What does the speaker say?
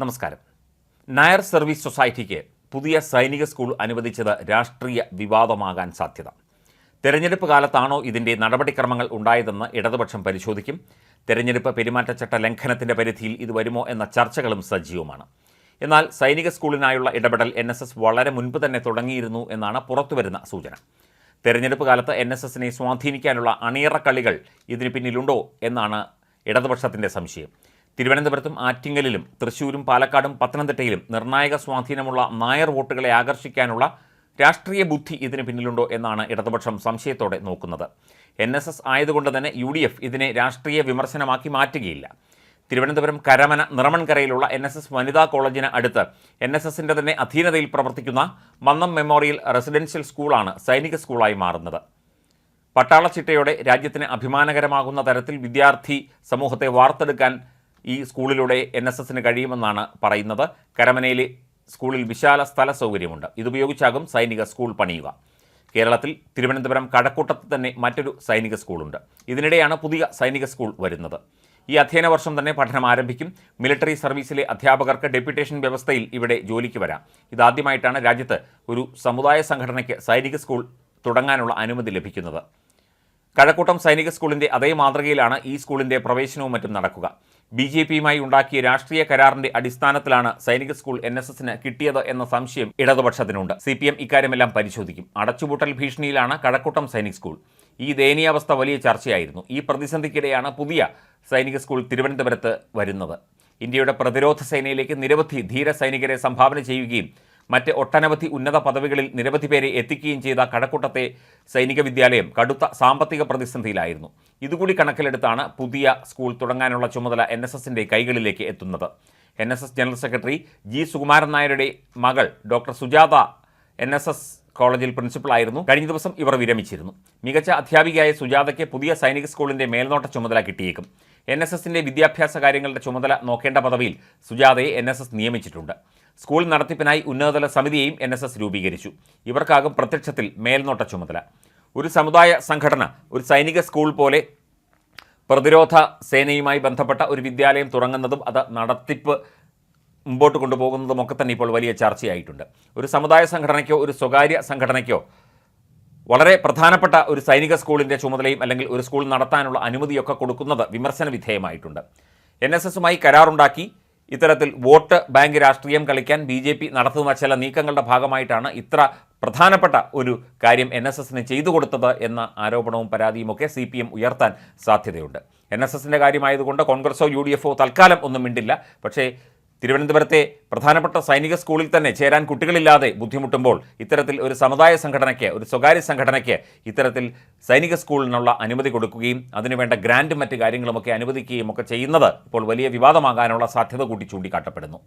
നമസ്കാരം. നായർ സർവീസ് സൊസൈറ്റിക്ക് പുതിയ സൈനിക സ്കൂൾ അനുവദിച്ചത് രാഷ്ട്രീയ വിവാദമാകാൻ സാധ്യത. തെരഞ്ഞെടുപ്പ് കാലത്താണോ ഇതിന്റെ നടപടിക്രമങ്ങൾ ഉണ്ടായതെന്ന് ഇടതുപക്ഷം പരിശോധിക്കും. തെരഞ്ഞെടുപ്പ് പെരുമാറ്റച്ചട്ട ലംഘനത്തിന്റെ പരിധിയിൽ ഇത് വരുമോ എന്ന ചർച്ചകളും സജീവമാണ്. എന്നാൽ സൈനിക സ്കൂളിനായുള്ള ഇടപെടൽ എൻ വളരെ മുൻപ് തന്നെ തുടങ്ങിയിരുന്നു എന്നാണ് പുറത്തുവരുന്ന സൂചന. തെരഞ്ഞെടുപ്പ് കാലത്ത് എൻ എസ് എസിനെ സ്വാധീനിക്കാനുള്ള അണിയറ കളികൾ ഇതിന് പിന്നിലുണ്ടോ എന്നാണ് ഇടതുപക്ഷത്തിന്റെ സംശയം. തിരുവനന്തപുരത്തും ആറ്റിങ്ങലിലും തൃശൂരും പാലക്കാടും പത്തനംതിട്ടയിലും നിർണായക സ്വാധീനമുള്ള നായർ വോട്ടുകളെ ആകർഷിക്കാനുള്ള രാഷ്ട്രീയ ബുദ്ധി ഇതിന് പിന്നിലുണ്ടോ എന്നാണ് ഇടതുപക്ഷം സംശയത്തോടെ നോക്കുന്നത്. എൻ എസ് എസ് ആയതുകൊണ്ട് തന്നെ യു ഡി എഫ് ഇതിനെ രാഷ്ട്രീയ വിമർശനമാക്കി മാറ്റുകയില്ല. തിരുവനന്തപുരം കരമന നിറമൺകരയിലുള്ള എൻ എസ് എസ് വനിതാ കോളേജിന് അടുത്ത് എൻ എസ് എസിന്റെ തന്നെ അധീനതയിൽ പ്രവർത്തിക്കുന്ന മന്നം മെമ്മോറിയൽ റെസിഡൻഷ്യൽ സ്കൂളാണ് സൈനിക സ്കൂളായി മാറുന്നത്. പട്ടാളച്ചിട്ടയോടെ രാജ്യത്തിന് അഭിമാനകരമാകുന്ന തരത്തിൽ വിദ്യാർത്ഥി സമൂഹത്തെ വാർത്തെടുക്കാൻ ഈ സ്കൂളിലൂടെ എൻ എസ് എസിന് കഴിയുമെന്നാണ് പറയുന്നത്. കരമനയിലെ സ്കൂളിൽ വിശാല സ്ഥല സൗകര്യമുണ്ട്. ഇതുപയോഗിച്ചാകും സൈനിക സ്കൂൾ പണിയുക. കേരളത്തിൽ തിരുവനന്തപുരം കടക്കൂട്ടത്ത് തന്നെ മറ്റൊരു സൈനിക സ്കൂളുണ്ട്. ഇതിനിടെയാണ് പുതിയ സൈനിക സ്കൂൾ വരുന്നത്. ഈ അധ്യയന വർഷം തന്നെ പഠനം ആരംഭിക്കും. മിലിറ്ററി സർവീസിലെ അധ്യാപകർക്ക് ഡെപ്യൂട്ടേഷൻ വ്യവസ്ഥയിൽ ഇവിടെ ജോലിക്ക് വരാം. ഇതാദ്യമായിട്ടാണ് രാജ്യത്ത് ഒരു സമുദായ സംഘടനയ്ക്ക് സൈനിക സ്കൂൾ തുടങ്ങാനുള്ള അനുമതി ലഭിക്കുന്നത്. കഴക്കൂട്ടം സൈനിക സ്കൂളിന്റെ അതേ മാതൃകയിലാണ് ഈ സ്കൂളിന്റെ പ്രവേശനവും മറ്റും നടക്കുക. ബി ജെ പിയുമായി ഉണ്ടാക്കിയ രാഷ്ട്രീയ കരാറിന്റെ അടിസ്ഥാനത്തിലാണ് സൈനിക സ്കൂൾ എൻ എസ് എസിന് കിട്ടിയത് എന്ന സംശയം ഇടതുപക്ഷത്തിനുണ്ട്. സി പി എം ഇക്കാര്യമെല്ലാം പരിശോധിക്കും. അടച്ചുപൂട്ടൽ ഭീഷണിയിലാണ് കഴക്കൂട്ടം സൈനിക് സ്കൂൾ. ഈ ദയനീയാവസ്ഥ വലിയ ചർച്ചയായിരുന്നു. ഈ പ്രതിസന്ധിക്കിടെയാണ് പുതിയ സൈനിക സ്കൂൾ തിരുവനന്തപുരത്ത് വരുന്നത്. ഇന്ത്യയുടെ പ്രതിരോധ സേനയിലേക്ക് നിരവധി ധീര സൈനികരെ സംഭാവന ചെയ്യുകയും മറ്റ് ഒട്ടനവധി ഉന്നത പദവികളിൽ നിരവധി പേരെ എത്തിക്കുകയും ചെയ്ത കടക്കൂട്ടത്തെ സൈനിക വിദ്യാലയം കടുത്ത സാമ്പത്തിക പ്രതിസന്ധിയിലായിരുന്നു. ഇതുകൂടി കണക്കിലെടുത്താണ് പുതിയ സ്കൂൾ തുടങ്ങാനുള്ള ചുമതല എൻ എസ് എസിന്റെ കൈകളിലേക്ക് എത്തുന്നത്. N S S general secretary G Sukumaran നായരുടെ മകൾ doctor Sujatha N S S കോളേജിൽ പ്രിൻസിപ്പളായിരുന്നു കഴിഞ്ഞ ദിവസം ഇവർ വിരമിച്ചിരുന്നു. മികച്ച അധ്യാപികയായ സുജാതയ്ക്ക് പുതിയ സൈനിക സ്കൂളിന്റെ മേൽനോട്ട ചുമതല കിട്ടിയേക്കും. എൻ എസ് എസിന്റെ വിദ്യാഭ്യാസ കാര്യങ്ങളുടെ ചുമതല നോക്കേണ്ട പദവിയിൽ സുജാതയെ എൻ എസ് എസ് നിയമിച്ചിട്ടുണ്ട്. സ്കൂൾ നടത്തിപ്പിനായി ഉന്നതതല സമിതിയെയും എൻ എസ് എസ് രൂപീകരിച്ചു. ഇവർക്കാകും പ്രത്യക്ഷത്തിൽ മേൽനോട്ട ചുമതല. ഒരു സമുദായ സംഘടന ഒരു സൈനിക സ്കൂൾ പോലെ പ്രതിരോധ സേനയുമായി ബന്ധപ്പെട്ട ഒരു വിദ്യാലയം തുടങ്ങുന്നതും അത് നടത്തിപ്പ് മുമ്പോട്ട് കൊണ്ടുപോകുന്നതും ഒക്കെ തന്നെ ഇപ്പോൾ വലിയ ചർച്ചയായിട്ടുണ്ട്. ഒരു സമുദായ സംഘടനയ്ക്കോ ഒരു സ്വകാര്യ സംഘടനയ്ക്കോ വളരെ പ്രധാനപ്പെട്ട ഒരു സൈനിക സ്കൂളിന്റെ ചുമതലയും അല്ലെങ്കിൽ ഒരു സ്കൂൾ നടത്താനുള്ള അനുമതിയൊക്കെ കൊടുക്കുന്നത് വിമർശന വിധേയമായിട്ടുണ്ട്. എൻ എസ് എസുമായി കരാറുണ്ടാക്കി ഇത്തരത്തിൽ വോട്ട് ബാങ്ക് രാഷ്ട്രീയം കളിക്കാൻ ബി ജെ പി നടത്തുന്ന ചില നീക്കങ്ങളുടെ ഭാഗമായിട്ടാണ് ഇത്ര പ്രധാനപ്പെട്ട ഒരു കാര്യം എൻ എസ് എസിന് ചെയ്തു കൊടുത്തത് എന്ന ആരോപണവും പരാതിയുമൊക്കെ സി പി എം ഉയർത്താൻ സാധ്യതയുണ്ട്. എൻ എസ് എസിന്റെ കാര്യമായതുകൊണ്ട് കോൺഗ്രസോ യു ഡി എഫോ തൽക്കാലം ഒന്നും മിണ്ടില്ല. പക്ഷേ തിരുവനന്തപുരത്തെ പ്രധാനപ്പെട്ട സൈനിക സ്കൂളിൽ തന്നെ ചേരാൻ കുട്ടികളില്ലാതെ ബുദ്ധിമുട്ടുമ്പോൾ ഇത്തരത്തിൽ ഒരു സമുദായ സംഘടനയ്ക്ക് ഒരു സ്വകാര്യ സംഘടനയ്ക്ക് ഇത്തരത്തിൽ സൈനിക സ്കൂളിനുള്ള അനുമതി കൊടുക്കുകയും അതിനുവേണ്ട ഗ്രാന്റും മറ്റ് കാര്യങ്ങളുമൊക്കെ അനുവദിക്കുകയും ഒക്കെ ചെയ്യുന്നത് ഇപ്പോൾ വലിയ വിവാദമാകാനുള്ള സാധ്യത കൂടി ചൂണ്ടിക്കാട്ടപ്പെടുന്നു.